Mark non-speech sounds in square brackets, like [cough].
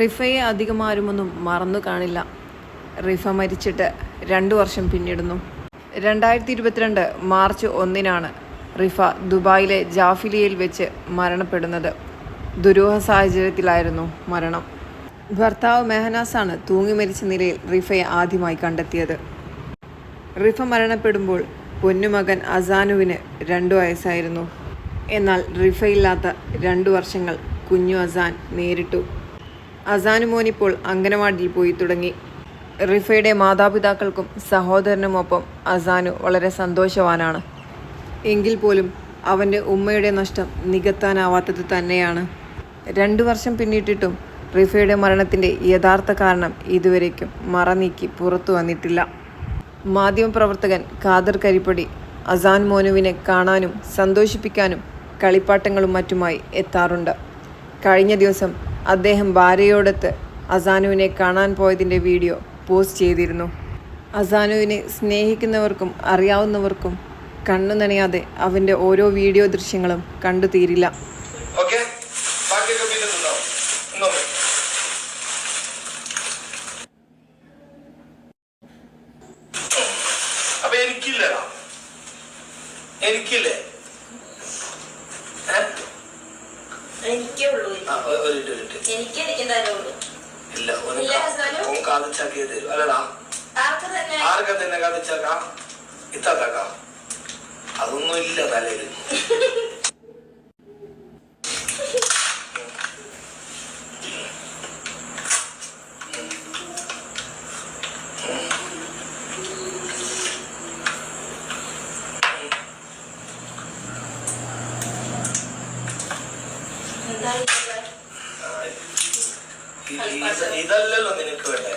റിഫയെ അധികം ആരുമൊന്നും മറന്നു കാണില്ല. റിഫ മരിച്ചിട്ട് രണ്ടു വർഷം പിന്നിടുന്നു. രണ്ടായിരത്തി ഇരുപത്തിരണ്ട് മാർച്ച് ഒന്നിനാണ് റിഫ ദുബായിലെ ജാഫിലിയയിൽ വെച്ച് മരണപ്പെടുന്നത്. ദുരൂഹ സാഹചര്യത്തിലായിരുന്നു മരണം. ഭർത്താവ് മെഹനാസാണ് തൂങ്ങി മരിച്ച നിലയിൽ റിഫയെ ആദ്യമായി കണ്ടെത്തിയത്. റിഫ മരണപ്പെടുമ്പോൾ പൊന്നുമകൻ അസാനുവിന് രണ്ടു വയസ്സായിരുന്നു. എന്നാൽ റിഫയില്ലാത്ത രണ്ടു വർഷങ്ങൾ കുഞ്ഞു അസാൻ നേരിട്ടു. അസാനു ഇപ്പോൾ അംഗനവാടിയിൽ പോയി തുടങ്ങി. റിഫയുടെ മാതാപിതാക്കൾക്കും സഹോദരനുമൊപ്പം അസാനു വളരെ സന്തോഷവാനാണ്. എങ്കിൽ പോലും അവന്റെ ഉമ്മയുടെ നഷ്ടം നികത്താനാവാത്തത് തന്നെയാണ്. രണ്ടു വർഷം പിന്നിട്ടിട്ടും റിഫയുടെ മരണത്തിന്റെ യഥാർത്ഥ കാരണം ഇതുവരേക്കും മറനീക്കി പുറത്തു വന്നിട്ടില്ല. മാധ്യമപ്രവർത്തകൻ ഖാദർ കരിപ്പടി അസാൻ മോനുവിനെ കാണാനും സന്തോഷിപ്പിക്കാനും കളിപ്പാട്ടങ്ങളും മറ്റുമായി എത്താറുണ്ട്. കഴിഞ്ഞ ദിവസം അദ്ദേഹം ഭാര്യയോടൊത്ത് അസാനുവിനെ കാണാൻ പോയതിന്റെ വീഡിയോ പോസ്റ്റ് ചെയ്തിരുന്നു. അസാനുവിനെ സ്നേഹിക്കുന്നവർക്കും അറിയാവുന്നവർക്കും കണ്ണു നനയാതെ അവന്റെ ഓരോ വീഡിയോ ദൃശ്യങ്ങളും കണ്ടു തീരില്ല എനിക്കില്ലേ? എനിക്കേ ഉള്ളൂ ഒരു മിനിറ്റ്, എനിക്ക് എനിക്കെന്തായാലും ഉള്ളൂ ഇല്ല ഓന് ഇല്ല, കാ- ഹസ്ബൻഡ്. ഓൻ കാതിച്ചാക്കിയേ തരും. അല്ലടാ. ആർക്ക് തന്നെ? ആർക്കാ തന്നെ അതൊന്നും ഇല്ല തലയിൽ [laughs] ഇതല്ലല്ലോ നിനക്ക് വേണ്ടേ